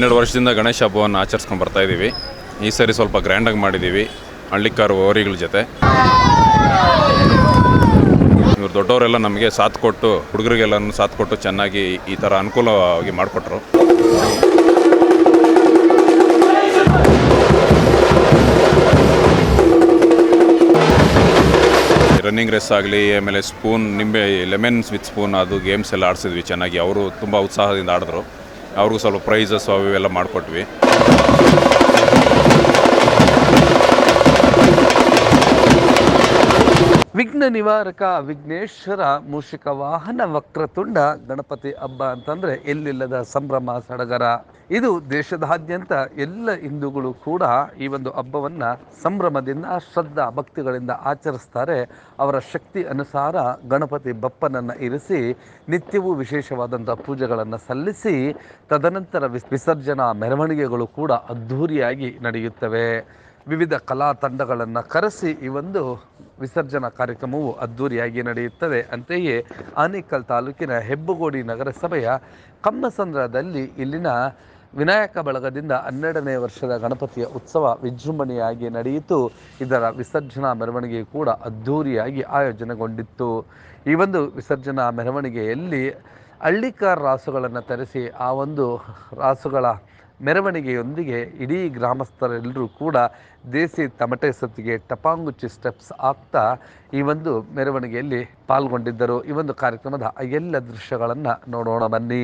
ಹನ್ನೆರಡು ವರ್ಷದಿಂದ ಗಣೇಶ ಹಬ್ಬವನ್ನು ಆಚರಿಸ್ಕೊಂಡು ಬರ್ತಾ ಇದ್ದೀವಿ. ಈ ಸರಿ ಸ್ವಲ್ಪ ಗ್ರ್ಯಾಂಡಾಗಿ ಮಾಡಿದ್ದೀವಿ. ಹಳ್ಳಿಕಾರು ಓರಿಗಳ ಜೊತೆ. ಇವ್ರು ದೊಡ್ಡವರೆಲ್ಲ ನಮಗೆ ಸಾಥ್ ಕೊಟ್ಟು ಹುಡುಗರಿಗೆಲ್ಲ ಸಾಥ್ ಕೊಟ್ಟು ಚೆನ್ನಾಗಿ ಈ ಥರ ಅನುಕೂಲವಾಗಿ ಮಾಡಿಕೊಟ್ರು. ರನ್ನಿಂಗ್ ರೇಸ್ ಆಗಲಿ, ಆಮೇಲೆ ಸ್ಪೂನ್, ನಿಂಬೆ ಲೆಮೆನ್ಸ್ ವಿತ್ ಸ್ಪೂನ್, ಅದು ಗೇಮ್ಸ್ ಎಲ್ಲ ಆಡಿಸಿದ್ವಿ ಚೆನ್ನಾಗಿ. ಅವರು ತುಂಬ ಉತ್ಸಾಹದಿಂದ ಆಡಿದ್ರು. ಅವ್ರಿಗೂ ಸ್ವಲ್ಪ ಪ್ರೈಸಸ್ ಅವು ಇವೆಲ್ಲ ಮಾಡಿಕೊಟ್ವಿ. ವಿಘ್ನ ನಿವಾರಕ ವಿಘ್ನೇಶ್ವರ ಮೂಷಿಕ ವಾಹನ ವಕ್ರತುಂಡ ಗಣಪತಿ ಹಬ್ಬ ಅಂತಂದ್ರೆ ಎಲ್ಲಿಲ್ಲದ ಸಂಭ್ರಮ ಸಡಗರ. ಇದು ದೇಶದಾದ್ಯಂತ ಎಲ್ಲ ಹಿಂದೂಗಳು ಕೂಡ ಈ ಒಂದು ಹಬ್ಬವನ್ನು ಸಂಭ್ರಮದಿಂದ, ಶ್ರದ್ಧಾ ಭಕ್ತಿಗಳಿಂದ ಆಚರಿಸ್ತಾರೆ. ಅವರ ಶಕ್ತಿ ಅನುಸಾರ ಗಣಪತಿ ಬಪ್ಪನನ್ನ ಇರಿಸಿ, ನಿತ್ಯವೂ ವಿಶೇಷವಾದಂಥ ಪೂಜೆಗಳನ್ನು ಸಲ್ಲಿಸಿ, ತದನಂತರ ವಿಸ್- ವಿಸರ್ಜನಾ ಮೆರವಣಿಗೆಗಳು ಕೂಡ ಅದ್ಧೂರಿಯಾಗಿ ನಡೆಯುತ್ತವೆ. ವಿವಿಧ ಕಲಾ ತಂಡಗಳನ್ನು ಕರೆಸಿ ಈ ಒಂದು ವಿಸರ್ಜನಾ ಕಾರ್ಯಕ್ರಮವು ಅದ್ದೂರಿಯಾಗಿ ನಡೆಯುತ್ತದೆ. ಅಂತೆಯೇ ಆನೇಕಲ್ ತಾಲೂಕಿನ ಹೆಬ್ಬಗೋಡಿ ನಗರಸಭೆಯ ಕಮ್ಮಸಂದ್ರದಲ್ಲಿ ಇಲ್ಲಿನ ವಿನಾಯಕ ಬಳಗದಿಂದ ಹನ್ನೆರಡನೇ ವರ್ಷದ ಗಣಪತಿಯ ಉತ್ಸವ ವಿಜೃಂಭಣೆಯಾಗಿ ನಡೆಯಿತು. ಇದರ ವಿಸರ್ಜನಾ ಮೆರವಣಿಗೆ ಕೂಡ ಅದ್ಧೂರಿಯಾಗಿ ಆಯೋಜನೆಗೊಂಡಿತ್ತು. ಈ ಒಂದು ವಿಸರ್ಜನಾ ಮೆರವಣಿಗೆಯಲ್ಲಿ ಹಳ್ಳಿಕಾರ್ ರಾಸುಗಳನ್ನು ತರಿಸಿ ಆ ಒಂದು ರಾಸುಗಳ ಮೆರವಣಿಗೆಯೊಂದಿಗೆ ಇಡೀ ಗ್ರಾಮಸ್ಥರೆಲ್ಲರೂ ಕೂಡ ದೇಸಿ ತಮಟೆ ಸತ್ತಿಗೆ ಟಪಾಂಗುಚ್ಚಿ ಸ್ಟೆಪ್ಸ್ ಆಗ್ತಾ ಈ ಒಂದು ಮೆರವಣಿಗೆಯಲ್ಲಿ ಪಾಲ್ಗೊಂಡಿದ್ದರು. ಈ ಒಂದು ಕಾರ್ಯಕ್ರಮದ ಎಲ್ಲ ದೃಶ್ಯಗಳನ್ನು ನೋಡೋಣ ಬನ್ನಿ.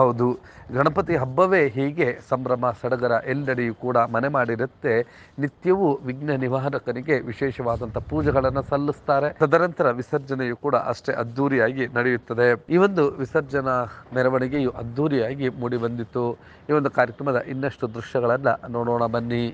ಹೌದು. ಗಣಪತಿ ಹಬ್ಬವೇ ಹೀಗೆ ಸಂಭ್ರಮ, ಸಡಗರ ಎಲ್ಲೆಡೆಯೂ ಕೂಡ ಮನೆ ಮಾಡಿರುತ್ತೆ. ನಿತ್ಯವೂ ವಿಘ್ನ ನಿವಾರಕನಿಗೆ ವಿಶೇಷವಾದಂಥ ಪೂಜೆಗಳನ್ನು ಸಲ್ಲಿಸ್ತಾರೆ. ತದನಂತರ ವಿಸರ್ಜನೆಯು ಕೂಡ ಅಷ್ಟೇ ಅದ್ದೂರಿಯಾಗಿ ನಡೆಯುತ್ತದೆ. ಈ ಒಂದು ವಿಸರ್ಜನಾ ಮೆರವಣಿಗೆಯು ಅದ್ಧೂರಿಯಾಗಿ ಮೂಡಿಬಂದಿತು ಈ ಒಂದು ಕಾರ್ಯಕ್ರಮದ ಇನ್ನಷ್ಟು ದೃಶ್ಯಗಳನ್ನು ನೋಡೋಣ ಬನ್ನಿ.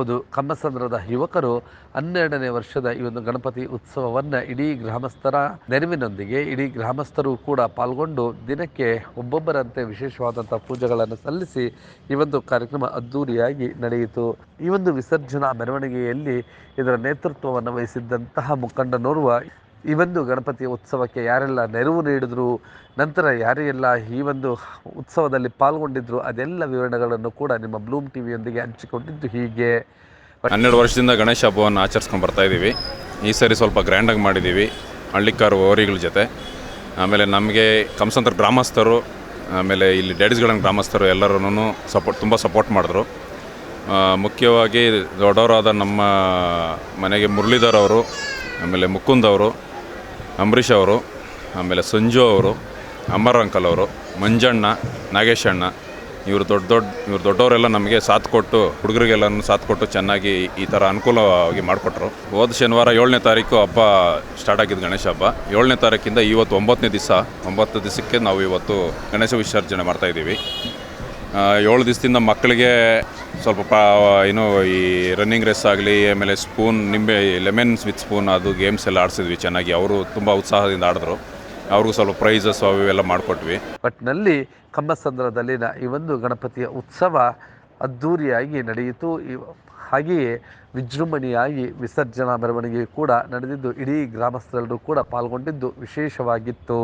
ಹೌದು ಕಮ್ಮಸಂದ್ರದ ಯುವಕರು ಹನ್ನೆರಡನೇ ವರ್ಷದ ಈ ಒಂದು ಗಣಪತಿ ಉತ್ಸವವನ್ನು ಇಡೀ ಗ್ರಾಮಸ್ಥರ ನೆರವಿನೊಂದಿಗೆ, ಇಡೀ ಗ್ರಾಮಸ್ಥರು ಕೂಡ ಪಾಲ್ಗೊಂಡು ದಿನಕ್ಕೆ ಒಬ್ಬೊಬ್ಬರಂತೆ ವಿಶೇಷವಾದಂಥ ಪೂಜೆಗಳನ್ನು ಸಲ್ಲಿಸಿ ಈ ಒಂದು ಕಾರ್ಯಕ್ರಮ ಅದ್ದೂರಿಯಾಗಿ ನಡೆಯಿತು. ಈ ಒಂದು ವಿಸರ್ಜನಾ ಮೆರವಣಿಗೆಯಲ್ಲಿ ಇದರ ನೇತೃತ್ವವನ್ನು ವಹಿಸಿದ್ದಂತಹ ಮುಖಂಡನೋರ್ವ ಈ ಒಂದು ಗಣಪತಿ ಉತ್ಸವಕ್ಕೆ ಯಾರೆಲ್ಲ ನೆರವು ನೀಡಿದ್ರು, ನಂತರ ಯಾರೆಲ್ಲ ಈ ಒಂದು ಉತ್ಸವದಲ್ಲಿ ಪಾಲ್ಗೊಂಡಿದ್ರು, ಅದೆಲ್ಲ ವಿವರಣೆಗಳನ್ನು ಕೂಡ ನಿಮ್ಮ ಬ್ಲೂಮ್ ಟಿವಿಯೊಂದಿಗೆ ಹಂಚಿಕೊಂಡಿದ್ದು ಹೀಗೆ. ಹನ್ನೆರಡು ವರ್ಷದಿಂದ ಗಣೇಶ ಹಬ್ಬವನ್ನು ಆಚರಿಸ್ಕೊಂಡು ಬರ್ತಾ ಇದ್ದೀವಿ ಈ ಸರಿ ಸ್ವಲ್ಪ ಗ್ರ್ಯಾಂಡಾಗಿ ಮಾಡಿದ್ದೀವಿ ಹಳ್ಳಿಕಾರು ಓರಿಗಳ ಜೊತೆ. ಆಮೇಲೆ ನಮಗೆ ಕಂಸಂತ್ರ ಗ್ರಾಮಸ್ಥರು, ಆಮೇಲೆ ಇಲ್ಲಿ ಡ್ಯಾಡೀಸ್ಗಳನ್ನ ಗ್ರಾಮಸ್ಥರು ಎಲ್ಲರೂ ಸಪೋರ್ಟ್ ತುಂಬ ಸಪೋರ್ಟ್ ಮಾಡಿದ್ರು. ಮುಖ್ಯವಾಗಿ ದೊಡ್ಡವರಾದ ನಮ್ಮ ಮನೆಗೆ ಮುರಳೀಧರ್ ಅವರು, ಆಮೇಲೆ ಮುಕುಂದ್ ಅವರು ಅಂಬರೀಷ್ ಅವರು, ಆಮೇಲೆ ಸಂಜು ಅವರು, ಅಮರ್ ಅಂಕಲ್ ಅವರು, ಮಂಜಣ್ಣ, ನಾಗೇಶಣ್ಣ, ಇವರು ದೊಡ್ಡ ದೊಡ್ಡ, ಇವ್ರು ದೊಡ್ಡವರೆಲ್ಲ ನಮಗೆ ಸಾಥ್ ಕೊಟ್ಟು, ಹುಡುಗರಿಗೆಲ್ಲನೂ ಸಾಥ್ ಕೊಟ್ಟು ಚೆನ್ನಾಗಿ ಈ ಥರ ಅನುಕೂಲವಾಗಿ ಮಾಡಿಕೊಟ್ರು. ಹೋದ ಶನಿವಾರ ಏಳನೇ ತಾರೀಕು ಹಬ್ಬ ಸ್ಟಾರ್ಟ್ ಆಗಿದ್ದು ಗಣೇಶ ಹಬ್ಬ. ಏಳನೇ ತಾರೀಕಿಂದ ಇವತ್ತು ಒಂಬತ್ತನೇ ದಿವಸ, ಒಂಬತ್ತು ದಿವಸಕ್ಕೆ ನಾವು ಇವತ್ತು ಗಣೇಶ ವಿಸರ್ಜನೆ ಮಾಡ್ತಾಯಿದ್ದೀವಿ ಏಳು ದಿವಸದಿಂದ ಮಕ್ಕಳಿಗೆ ಸ್ವಲ್ಪ ಪಾ, ಏನು, ಈ ರನ್ನಿಂಗ್ ರೇಸ್ ಆಗಲಿ, ಆಮೇಲೆ ಸ್ಪೂನ್ ನಿಂಬೆ ಲೆಮನ್ಸ್ ವಿತ್ ಸ್ಪೂನ್ ಅದು ಗೇಮ್ಸ್ ಎಲ್ಲ ಆಡಿಸಿದ್ವಿ ಚೆನ್ನಾಗಿ. ಅವರು ತುಂಬ ಉತ್ಸಾಹದಿಂದ ಆಡಿದ್ರು. ಅವ್ರಿಗೂ ಸ್ವಲ್ಪ ಪ್ರೈಸಸ್ ಅವೆಲ್ಲ ಇವೆಲ್ಲ ಮಾಡಿಕೊಟ್ವಿ. ಒಟ್ಟಿನಲ್ಲಿ ಕಮ್ಮಸಂದ್ರದಲ್ಲಿನ ಈ ಒಂದು ಗಣಪತಿಯ ಉತ್ಸವ ಅದ್ಧೂರಿಯಾಗಿ ನಡೆಯಿತು. ಹಾಗೆಯೇ ವಿಜೃಂಭಣೆಯಾಗಿ ವಿಸರ್ಜನಾ ಮೆರವಣಿಗೆ ಕೂಡ ನಡೆದಿದ್ದು, ಇಡೀ ಗ್ರಾಮಸ್ಥರೆಲ್ಲರೂ ಕೂಡ ಪಾಲ್ಗೊಂಡಿದ್ದು ವಿಶೇಷವಾಗಿತ್ತು.